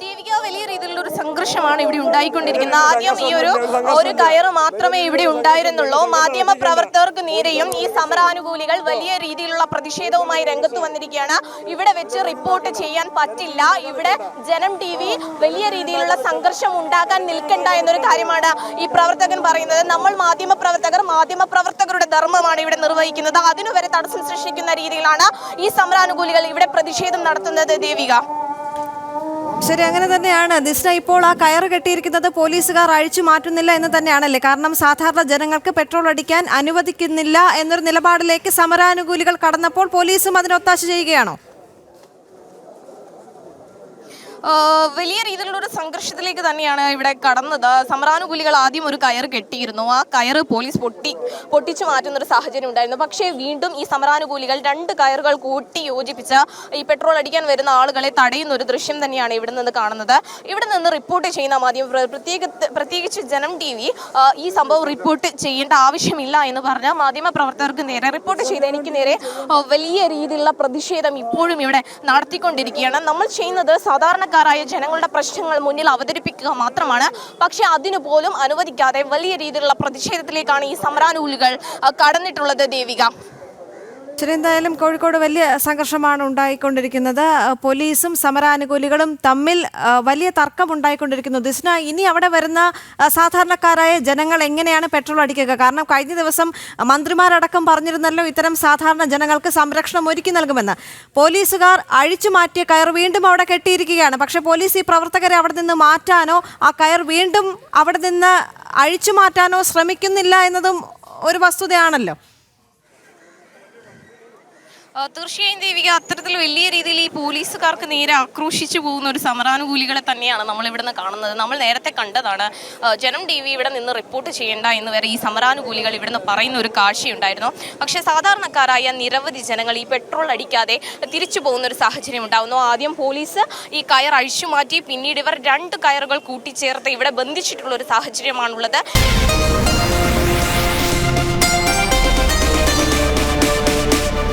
ദേവിക വലിയ രീതിയിലുള്ള ഒരു സംഘർഷമാണ് ഇവിടെ ഉണ്ടായിക്കൊണ്ടിരിക്കുന്നത്. ആദ്യം ഈ ഒരു ഒരു കയറ് മാത്രമേ ഇവിടെ ഉണ്ടായിരുന്നുള്ളൂ. മാധ്യമ പ്രവർത്തകർക്ക് നേരെയും ഈ സമരാനുകൂലികൾ വലിയ രീതിയിലുള്ള പ്രതിഷേധവുമായി രംഗത്ത് വന്നിരിക്കുകയാണ്. ഇവിടെ വെച്ച് റിപ്പോർട്ട് ചെയ്യാൻ പറ്റില്ല. ഇവിടെ ജനം ടി വി വലിയ രീതിയിലുള്ള സംഘർഷം ഉണ്ടാക്കാൻ നിൽക്കണ്ട എന്നൊരു കാര്യമാണ് ഈ പ്രവർത്തകൻ പറയുന്നത്. നമ്മൾ മാധ്യമ പ്രവർത്തകർ മാധ്യമ പ്രവർത്തകരുടെ ധർമ്മമാണ് ഇവിടെ നിർവഹിക്കുന്നത്. അതിനുവരെ തടസ്സം സൃഷ്ടിക്കുന്ന രീതിയിലാണ് ഈ സമരാനുകൂലികൾ ഇവിടെ പ്രതിഷേധം നടത്തുന്നത്. ദേവിക ശരി അങ്ങനെ തന്നെയാണ്. ദിസ്ന ഇപ്പോൾ ആ കയറ് കെട്ടിയിരിക്കുന്നത് പോലീസുകാർ അഴിച്ചു മാറ്റുന്നില്ല എന്ന് തന്നെയാണല്ലേ? കാരണം സാധാരണ ജനങ്ങൾക്ക് പെട്രോൾ അടിക്കാൻ അനുവദിക്കുന്നില്ല എന്നൊരു നിലപാടിലേക്ക് സമരാനുകൂലികൾ കടന്നപ്പോൾ പോലീസും അതിനൊത്താശ ചെയ്യുകയാണോ? വലിയ രീതിയിലുള്ള ഒരു സംഘർഷത്തിലേക്ക് തന്നെയാണ് ഇവിടെ കടന്നത്. സമരാനുകൂലികൾ ആദ്യം ഒരു കയർ കെട്ടിയിരുന്നു. ആ കയർ പോലീസ് പൊട്ടി പൊട്ടിച്ചു മാറ്റുന്ന ഒരു സാഹചര്യം ഉണ്ടായിരുന്നു. പക്ഷേ വീണ്ടും ഈ സമരാനുകൂലികൾ രണ്ട് കയറുകൾ കൂട്ടി യോജിപ്പിച്ച ഈ പെട്രോൾ അടിക്കാൻ വരുന്ന ആളുകളെ തടയുന്ന ഒരു ദൃശ്യം തന്നെയാണ് ഇവിടെ നിന്ന് കാണുന്നത്. ഇവിടെ നിന്ന് റിപ്പോർട്ട് ചെയ്യുന്ന മാധ്യമം പ്രത്യേക പ്രത്യേകിച്ച് ജനം ടി വി ഈ സംഭവം റിപ്പോർട്ട് ചെയ്യേണ്ട ആവശ്യമില്ല എന്ന് പറഞ്ഞ മാധ്യമ പ്രവർത്തകർക്ക് നേരെ റിപ്പോർട്ട് ചെയ്ത എനിക്ക് നേരെ വലിയ രീതിയിലുള്ള പ്രതിഷേധം ഇപ്പോഴും ഇവിടെ നടത്തിക്കൊണ്ടിരിക്കുകയാണ്. നമ്മൾ ചെയ്യുന്നത് സാധാരണക്കാരായ ജനങ്ങളുടെ പ്രശ്നങ്ങൾ മുന്നിൽ അവതരിപ്പിക്കുക മാത്രമാണ്. പക്ഷേ അതിനു പോലും അനുവദിക്കാതെ വലിയ രീതിയിലുള്ള പ്രതിഷേധത്തിലേക്കാണ് ഈ സമരാനുകൂലികൾ ആ, കടന്നിട്ടുള്ളത് ദേവിക. ശരി എന്തായാലും കോഴിക്കോട് വലിയ സംഘർഷമാണ് ഉണ്ടായിക്കൊണ്ടിരിക്കുന്നത്. പോലീസും സമരാനുകൂലികളും തമ്മിൽ വലിയ തർക്കം ഉണ്ടായിക്കൊണ്ടിരിക്കുന്നു ദിസ്ന ഇനി അവിടെ വരുന്ന സാധാരണക്കാരായ ജനങ്ങൾ എങ്ങനെയാണ് പെട്രോൾ അടിക്കുക? കാരണം കഴിഞ്ഞ ദിവസം മന്ത്രിമാരടക്കം പറഞ്ഞിരുന്നല്ലോ ഇത്തരം സാധാരണ ജനങ്ങൾക്ക് സംരക്ഷണം ഒരുക്കി നൽകുമെന്ന്. പോലീസുകാർ അഴിച്ചു മാറ്റിയ കയർ വീണ്ടും അവിടെ കെട്ടിയിരിക്കുകയാണ്. പക്ഷേ പോലീസ് ഈ പ്രവർത്തകരെ അവിടെ നിന്ന് മാറ്റാനോ ആ കയർ വീണ്ടും അവിടെ നിന്ന് അഴിച്ചു മാറ്റാനോ ശ്രമിക്കുന്നില്ല എന്നതും ഒരു വസ്തുതയാണല്ലോ. തീർച്ചയായും ദേവിക അത്തരത്തിൽ വലിയ രീതിയിൽ ഈ പോലീസുകാർക്ക് നേരെ ആക്രോശിച്ചു പോകുന്ന ഒരു സമരാനുകൂലികളെ തന്നെയാണ് നമ്മൾ ഇവിടുന്ന് കാണുന്നത്. നമ്മൾ നേരത്തെ കണ്ടതാണ് ജനം ടി വി ഇവിടെ നിന്ന് റിപ്പോർട്ട് ചെയ്യേണ്ട എന്ന് വരെ ഈ സമരാനുകൂലികൾ ഇവിടുന്ന് പറയുന്ന ഒരു കാഴ്ചയുണ്ടായിരുന്നു. പക്ഷേ സാധാരണക്കാരായ നിരവധി ജനങ്ങൾ ഈ പെട്രോൾ അടിക്കാതെ തിരിച്ചു പോകുന്ന ഒരു സാഹചര്യം ഉണ്ടാകുന്നു ആദ്യം പോലീസ് ഈ കയർ അഴിച്ചു മാറ്റി പിന്നീട് ഇവർ രണ്ട് കയറുകൾ കൂട്ടിച്ചേർത്ത് ഇവിടെ ബന്ധിച്ചിട്ടുള്ള ഒരു സാഹചര്യമാണുള്ളത്.